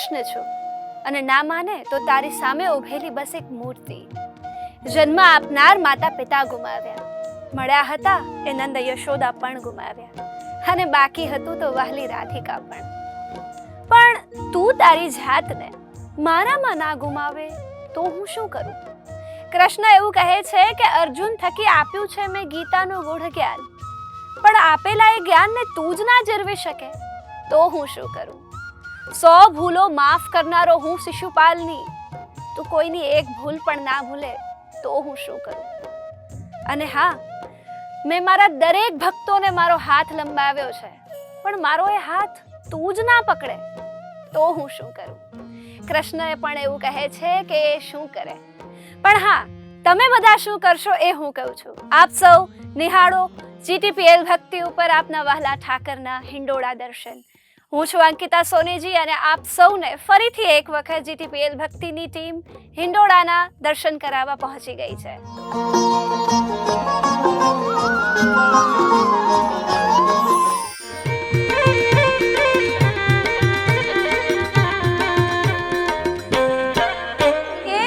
કૃષ્ણ છું. અને ના માને તો તારી સામે ઉભેલી બસ એક મૂર્તિ. જન્મ આપનાર માતા પિતા ગુમાવ્યા. મળ્યા હતા એ નંદ યશોદા પણ ગુમાવ્યા. અને બાકી હતું તો વહલી રાધિકા પણ. પણ તું તારી જાતને મારામાં ના ગુમાવે તો હું શું કરું? કૃષ્ણ એવું કહે છે કે અર્જુન થકી આપ્યું છે મેં ગીતાનું ગૂઢ જ્ઞાન. પણ આપેલા એ જ્ઞાનને તું જ ના જરવી શકે. તો હું શું કરું? સો ભૂલો માફ કરનારો હું શિશુપાલની તું કોઈની એક ભૂલ પણ ના ભૂલે તો હું શું કરું અને હા મેં મારા દરેક ભક્તોને મારો હાથ લંબાવ્યો છે પણ મારો એ હાથ તું જ ના પકડે તો હું શું કરું કૃષ્ણએ પણ એવું કહે છે કે એ શું કરે? પણ હા, તમે બધા શું કરશો એ હું કહું છું. આપ સૌ નિહાળો જીટીપીએલ ભક્તિ ઉપર આપના વહલા ઠાકરના હિંડોળા દર્શન. હું છું અંકિતા સોનીજી અને આપ સૌને ફરીથી એક વખત જીટીપીએલ ભક્તિની ટીમ હિંડોળાના દર્શન કરાવવા પહોંચી ગઈ છે. એ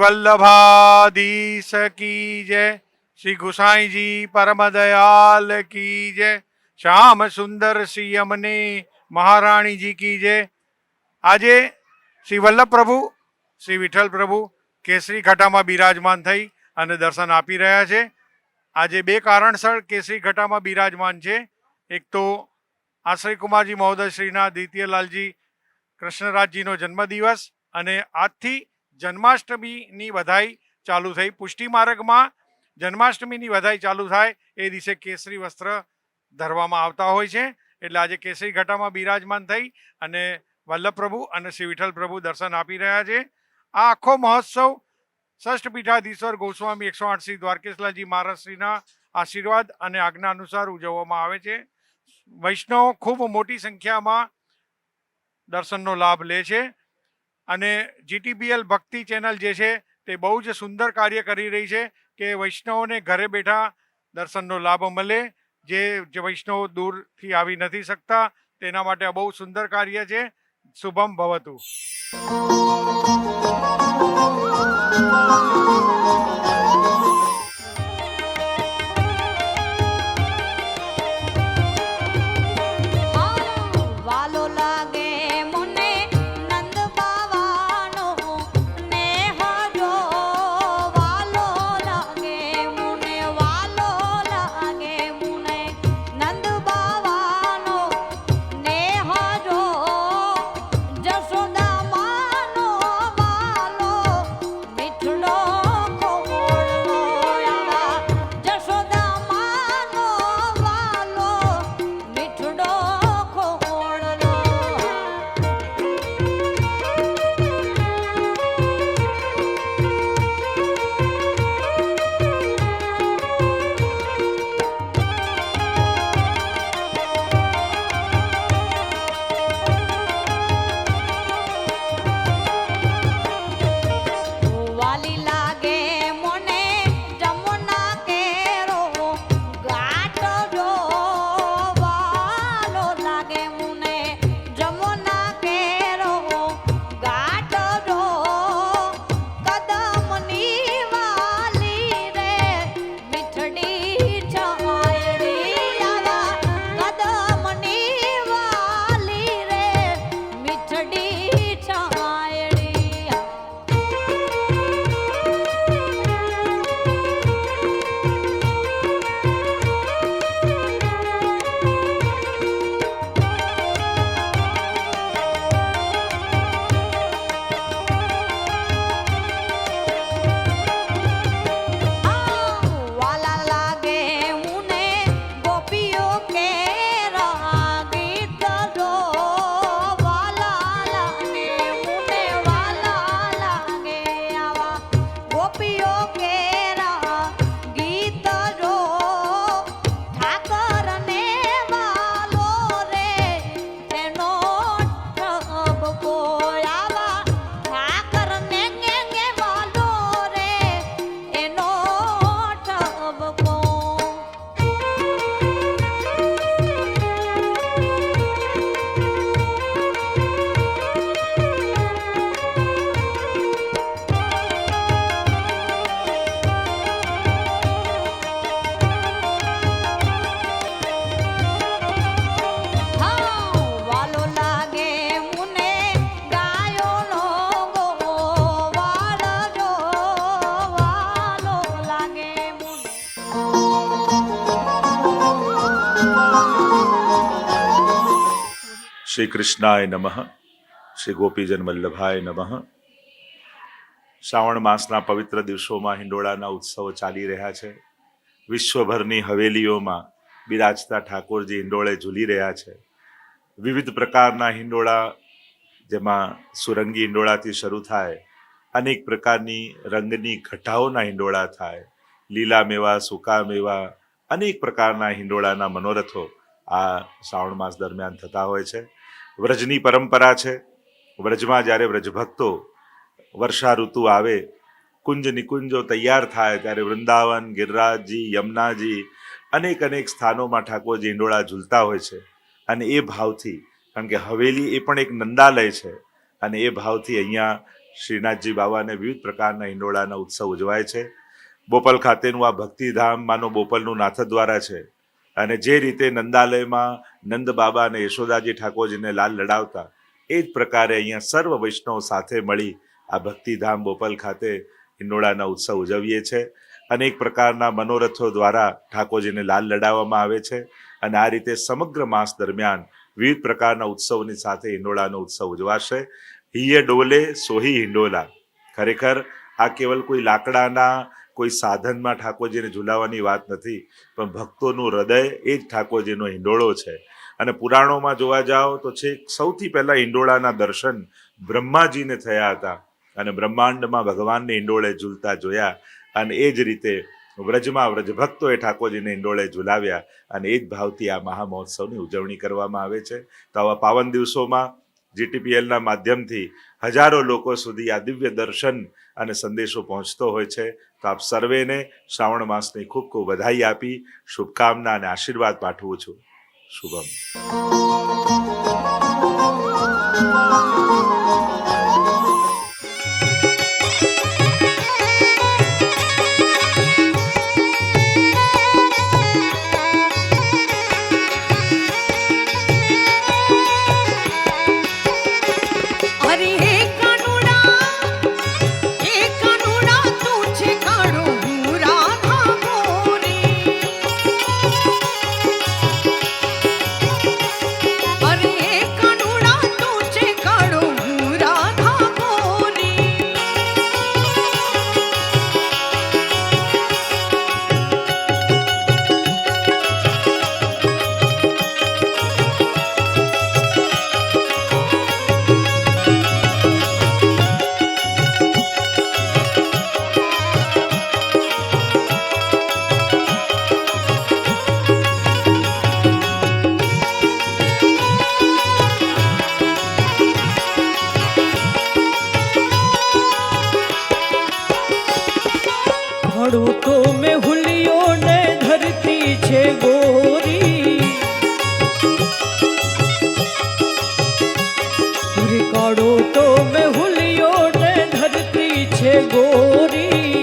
વલ્લભાધીશ કી જય શ્રી ગુસાઈજી પરમ દયાલ કી જય શ્યામ સુંદર શ્રી અમને મહારાણીજી કી જય આજે શ્રી વલ્લભ પ્રભુ, શ્રી વિઠ્ઠલ પ્રભુ કેસરી ઘટામાં બિરાજમાન થઈ અને દર્શન આપી રહ્યા છે. આજે બે કારણસર કેસરી ઘટામાં બિરાજમાન છે. એક તો આશ્રય કુમારજી મહોદય શ્રીના દ્વિતીયલાલજી કૃષ્ણરાજજીનો જન્મદિવસ અને આજથી જન્માષ્ટમીની વધાઈ ચાલુ થઈ. પુષ્ટિ માર્ગમાં જન્માષ્ટમીની વધાઈ ચાલુ થાય એ દિવસે કેસરી વસ્ત્ર ધરવામાં આવતા હોય છે. એટલે આજે કેસરી ઘટામાં બિરાજમાન થઈ અને વલ્લભ પ્રભુ અને શ્રી વિઠ્ઠલ પ્રભુ દર્શન આપી રહ્યા છે. આ આખો મહોત્સવ ષષ્ઠ પીઠાધીશ્વર ગોસ્વામી એકસો આઠ શ્રી દ્વારકેશલાલજી મહારાજશ્રીના આશીર્વાદ અને આજ્ઞા અનુસાર ઉજવવામાં આવે છે. વૈષ્ણવ ખૂબ મોટી સંખ્યામાં દર્શનનો લાભ લે છે. અને જીટીબીએલ ભક્તિ ચેનલ જે છે તે બહુ જ સુંદર કાર્ય કરી રહી છે કે વૈષ્ણવોને ઘરે બેઠા દર્શનનો લાભ મળે. જે વૈષ્ણવો દૂરથી આવી નથી શકતા, તેના માટે આ બહુ સુંદર કાર્ય છે. શુભમ ભવતુ. શ્રી કૃષ્ણાય નમઃ. શ્રી ગોપીજન વલ્લભાય નમઃ. શ્રાવણ માસના પવિત્ર દિવસોમાં હિંડોળાના ઉત્સવો ચાલી રહ્યા છે. વિશ્વભરની હવેલીઓમાં બિરાજતા ઠાકોરજી હિંડોળે ઝૂલી રહ્યા છે. વિવિધ પ્રકારના હિંડોળા, જેમાં સુરંગી હિંડોળાથી શરૂ થાય, અનેક પ્રકારની રંગની ઘટાઓના હિંડોળા થાય, લીલા મેવા, સૂકા મેવા, અનેક પ્રકારના હિંડોળાના મનોરથો આ શ્રાવણ માસ દરમિયાન થતા હોય છે. વ્રજની પરંપરા છે. વ્રજમાં જ્યારે વ્રજભક્તો વર્ષા ઋતુ આવે, કુંજ નિકુંજો તૈયાર થાય ત્યારે વૃંદાવન, ગિરરાજજી, યમુનાજી, અનેક અનેક સ્થાનોમાં ઠાકોરજી હિંડોળા ઝૂલતા હોય છે. અને એ ભાવથી, કારણ કે હવેલી એ પણ એક નંદાલય છે. અને એ ભાવથી અહીંયા શ્રીનાથજી બાબાને વિવિધ પ્રકારના હિંડોળાના ઉત્સવ ઉજવાય છે. બોપલ ખાતેનું આ ભક્તિધામ, માનો બોપલનું નાથદ્વારા છે. અને જે રીતે નંદાલયમાં નંદ બાબા અને યશોદાજી ઠાકોરજીને લાલ લડાવતા, એ જ પ્રકારે અહીંયા સર્વ વૈષ્ણવ સાથે મળી આ ભક્તિધામ બોપલ ખાતે હિંડોળાના ઉત્સવ ઉજવીએ છે. અનેક પ્રકારના મનોરથો દ્વારા ઠાકોરજીને લાલ લડાવવામાં આવે છે અને આ રીતે સમગ્ર માસ દરમિયાન વિવિધ પ્રકારના ઉત્સવની સાથે હિંડોળાનો ઉત્સવ ઉજવાશે. હિયે ડોલે સોહી હિંડોલા. ખરેખર આ કેવલ કોઈ લાકડાના કોઈ સાધનમાં ઠાકોરજીને ઝુલાવવાની વાત નથી, પણ ભક્તોનું હૃદય એ જ ઠાકોરજીનો હિંડોળો છે. અને પુરાણોમાં જોવા જાઓ તો છેક સૌથી પહેલાં હિંડોળાના દર્શન બ્રહ્માજીને થયા હતા. અને બ્રહ્માંડમાં ભગવાનને હિંડોળે ઝૂલતા જોયા અને એ જ રીતે વ્રજમાં વ્રજભક્તોએ ઠાકોરજીને હિંડોળે ઝુલાવ્યા અને એ જ ભાવથી આ મહામહોત્સવની ઉજવણી કરવામાં આવે છે. તો આવા પાવન દિવસોમાં જીટીપીએલના માધ્યમથી હજારો લોકો સુધી આ દિવ્ય દર્શન અને સંદેશો પહોંચતો હોય છે. તો આપ સર્વેને શ્રાવણ માસની ખૂબ ખૂબ વધાઈ આપી. શુભકામના અને આશીર્વાદ પાઠવું છું. શુભમ. গরিব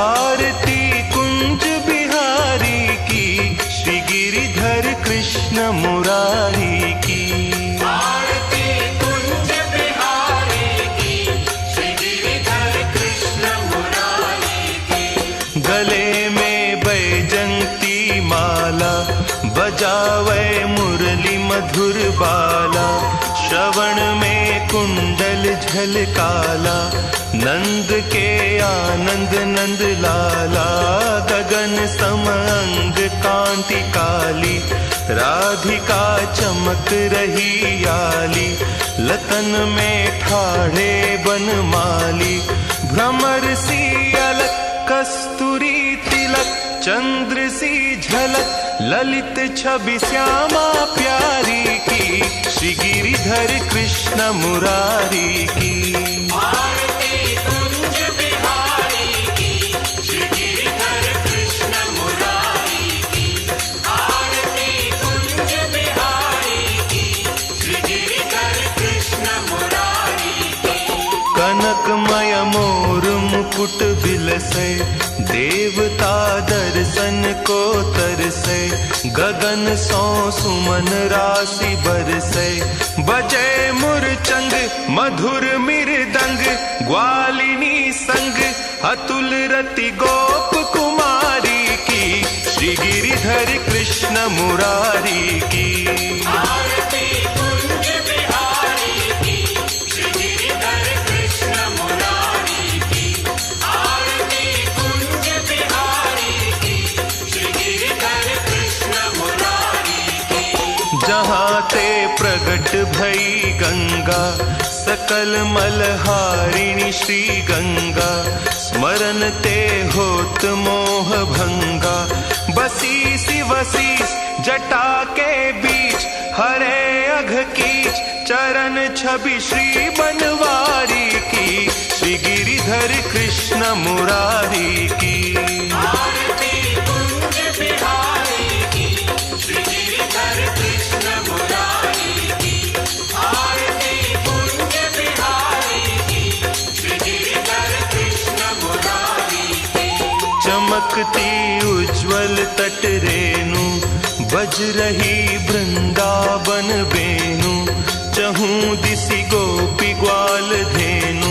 आरती कुंज बिहारी की श्री गिरिधर कृष्ण मुरारी की आरती कुंज बिहारी की श्री गिरिधर कृष्ण गले में बैजंती माला बजावे मुरली मधुर बाला श्रवण में कुंडल झलकाला नंद के आनंद नंद लाला गगन समअंग कांति काली राधिका चमक रही आली लतन में ठाढ़े बनमाली भ्रमर सी अलक कस्तूरी तिलक चंद्र सी झलक ललित छवि श्यामा प्यारी की श्री गिरिधर कृष्ण मुरारी की बिलसे देवता दर्शन को तरसे गगन सो सुमन राशि बरसे बजे मुरचंग मधुर मृदंग ग्वालिनी संग अतुल रति गोप कुमारी की श्री गिरिधर कृष्ण मुरारी की सकल मलहारिणी श्री गंगा, स्मरण ते होत मोह भंगा। बसी सी जटा के बीच, हरे अघ कीच, चरण छवि श्री बनवारी की। श्री गिरिधर कृष्ण मुरारी की। चमकती उज्जवल तट रेणु बज रही वृंदावन बेनु चहूं दिसी गोपी ग्वाल धेनु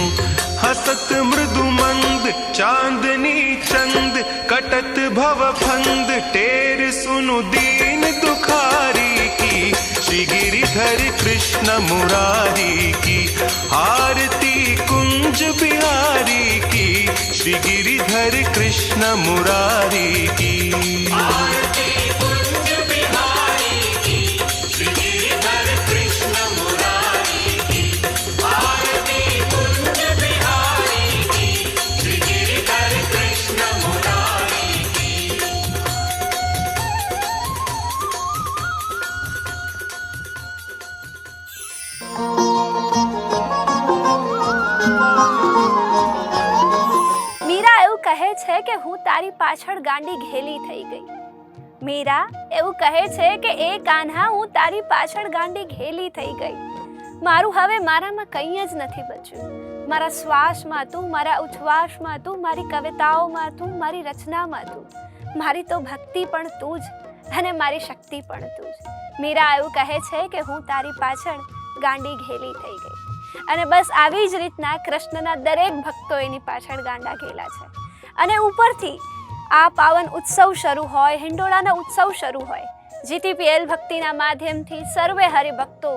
हसत मृदु मंद चांदनी चंद कटत भव फंद टेर सुनु दीन दुखारी की श्री गिरिधर कृष्ण मुरारी की आरती कुंज बिहारी की श्री गिरिधर कृष्ण मुरारी की કે હું તારી પાછળ ગાંડી ઘેલી થઈ ગઈ. મીરા એવું કહે છે કે એ કાન્હા, હું તારી પાછળ ગાંડી ઘેલી થઈ ગઈ. મારું હવે મારામાં કંઈ જ નથી બચ્યું. મારા શ્વાસમાં તું, મારા ઉચ્છ્વાસમાં તું, મારી કવિતાઓમાં તું, મારી રચનામાં તું. મારી તો ભક્તિ પણ તું જ અને મારી શક્તિ પણ તું જ. મીરા એવું કહે છે કે હું તારી પાછળ ગાંડી ઘેલી થઈ ગઈ. અને બસ આવી જ રીતના કૃષ્ણના દરેક ભક્તો એની પાછળ ગાંડા ઘેલા છે. અને ઉપરથી આ પાવન ઉત્સવ શરૂ હોય, હિંડોળાનો ઉત્સવ શરૂ હોય, જીટીપીએલ ભક્તિના માધ્યમથી સર્વે હરિભક્તો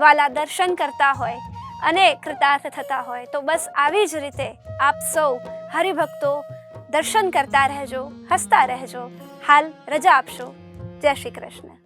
વાલા દર્શન કરતા હોય અને કૃતાર્થ થતા હોય. તો બસ આવી જ રીતે આપ સૌ હરિભક્તો દર્શન કરતા રહેજો, હસતા રહેજો. હાલ રજા આપશો. જય શ્રી કૃષ્ણ.